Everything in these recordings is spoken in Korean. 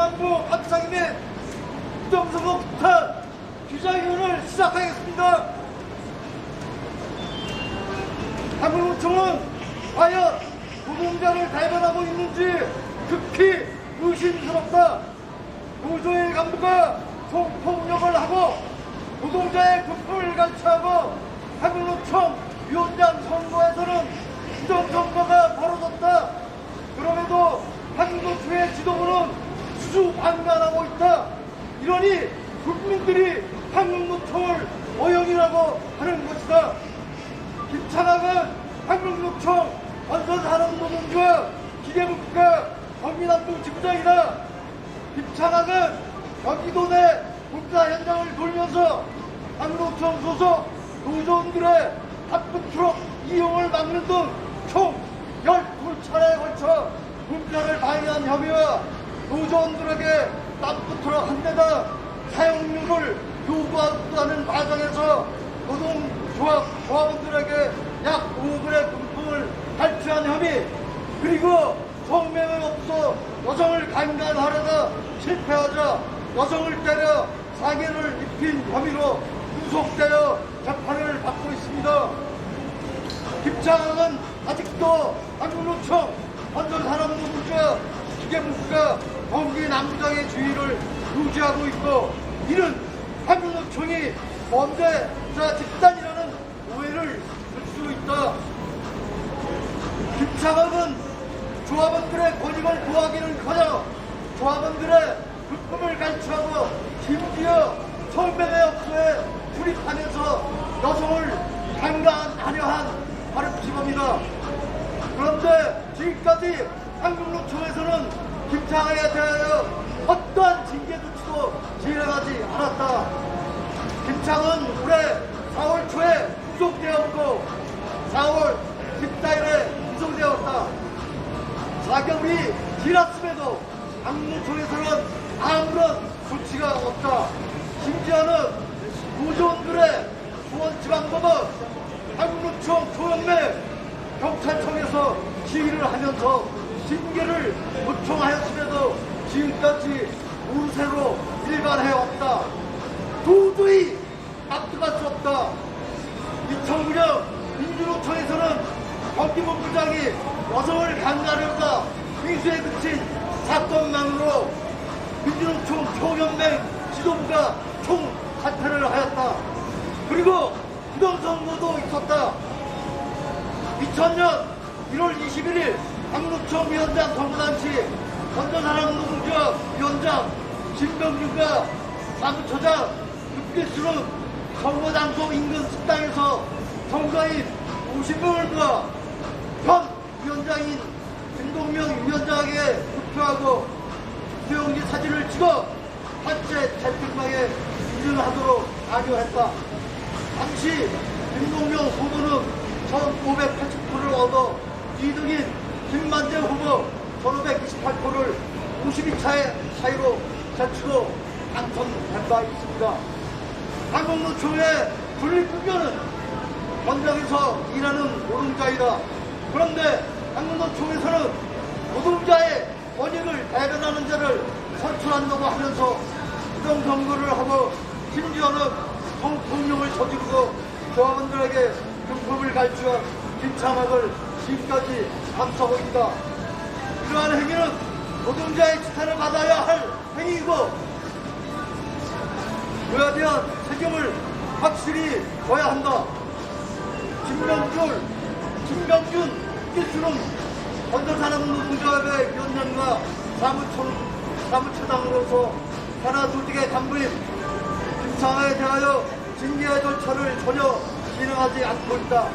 한만보 박상임의 부정선거 부탁 기자회견을 시작하겠습니다. 한국노총은 과연 노동자를 달변하고 있는지 극히 의심스럽다. 노조의 간부가 총폭력을 하고 노동자의 분포를 갈취하고 한국노총 위원장 선거에서는 부정선거가 벌어졌다. 그럼에도 한국노총의 지도부는 수주방관하고 있다. 이러니 국민들이 한국노총을 어영이라고 하는 것이다. 김창학은 한국노총 건설산업노동조합 기계국가 경기남동 지부장이다. 김창학은 경기도 내 국가 현장을 돌면서 한국노총 소속 노조원들의 바쁜 트럭 이용을 막는 등 총 12차례에 걸쳐 문자를 방해한 혐의와 노조원들에게 바쁜 트럭 한 대당 사용료를 요구하는 과정에서 노동조합 조합원들에게 약 5억원의 금품을 탈취한 혐의 그리고 성명을 없어 여성을 강간하려다 실패하자 여성을 때려 사기를 입힌 혐의로 구속되어 재판을 받고 있습니다. 김창학은 아직도 한국노총 건설산업노동자 기계부가 경기 남부장의 주의를 유지하고 있고 이는 한국노총이 범죄자 집단이라는 오해를 줄수 있다. 김창학은 조합원들의 권익을 구하기는커녕 조합원들의 불법을 갈취하고 심지어 성매매 업소에 출입하면서 여성을 강간하려 한 바른피범이다. 그런데 지금까지 한국노총에서는 김창학에 대하여 어떠한 징계 조치도 진행하지 않았다. 김창은 올해 4월 초에 구속되었고 4월 14일에 구속되었다. 4개월이 지났음에도 한국노총에서는 아무런 조치가 없다. 심지어는 노조원들의 수원지방법은 한국노총 조영래 경찰청에서 시위를 하면서 징계를 요청하였음에도 지금까지 우세로 일관해왔다. 도저히 납득할 수 없다. 2009년 민주노총에서는 경기본부장이 여성을 강간하다 회수에 그친 사건만으로 민주노총 총연맹 지도부가 총 사퇴를 하였다. 그리고 부정선거도 있었다. 2000년 1월 21일 한국노총 위원장 선거당시 건전사랑노동조합 위원장 진병규가 사무처장 육개수는 선거장소 인근 식당에서 선거인 50명을 모아 현 위원장인 김동명 위원장에게 투표하고 수용지 사진을 찍어 한째 채팅방에 인증하도록 강요했다. 당시 김동명 후보는 1,580표를 얻어 2등인 김만재 후보 1,528표를 52차의 차이로 제치고 당선된 바 있습니다. 한국노총의 분립국면은 현장에서 일하는 노동자이다. 그런데 한국노총에서는 노동자의 권익을 대변하는 자를 선출한다고 하면서 부정선거를 하고 심지어는 성폭력을 저지르고 조합원들에게 금품을 갈취한 김창학을 지금까지 감싸고 있다. 이러한 행위는 노동자의 지탄을 받아야 할 행위이고 그에 대한 책임을 확실히 져야 한다. 김명준, 김명준 기수는 건설산업 노동조합의 위원장과 사무처, 사무처장으로서 산하조직의 간부인 김창하에 대하여 징계 절차를 전혀 진행하지 않고 있다.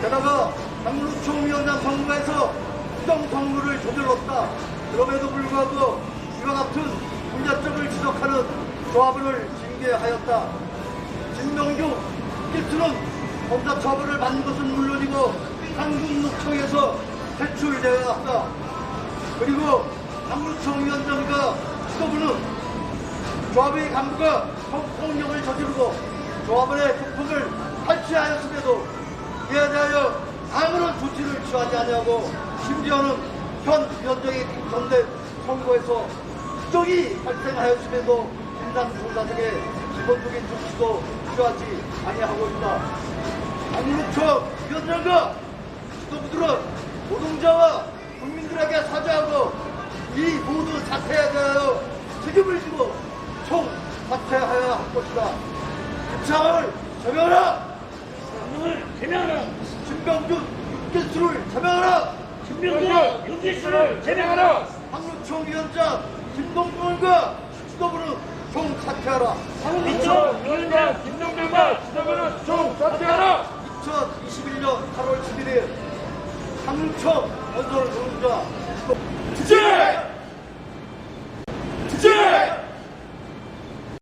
게다가 당루총 위원장 선거에서 부정 선거를 저질렀다. 그럼에도 불구하고 이와 같은 문제점을 지적하는 조합을 징계하였다. 진명규 기수는 검사 처벌을 받는 것은 물론이고 한국노총에서 퇴출되어 왔다. 그리고 한국노총 위원장과 지도부는 조합의 간부가 성폭력을 저지르고 조합원의 국품을 탈취하였음에도 이에 대하여 아무런 조치를 취하지 아니하고 심지어는 현 위원장이 당선된 선거에서 부정이 발생하였음에도 진단 조사 등의 기본적인 조치도 취하지 아니하고 있다. 한국노총 위원장과 지도부들은 노동자와 국민들에게 사죄하고 이 모두 사태에 대하여 책임을 지고 총 사퇴하여야 할 것이다. 김창을 제명하라! 오늘 제명하라. 김병준 육개수를 제명하라! 김병준 윤기수를 제명하라. 항로총 위원장 김동준과 지도부는 총 사퇴하라. 민총 위원장 김동준과 지도부는 총 사퇴하라.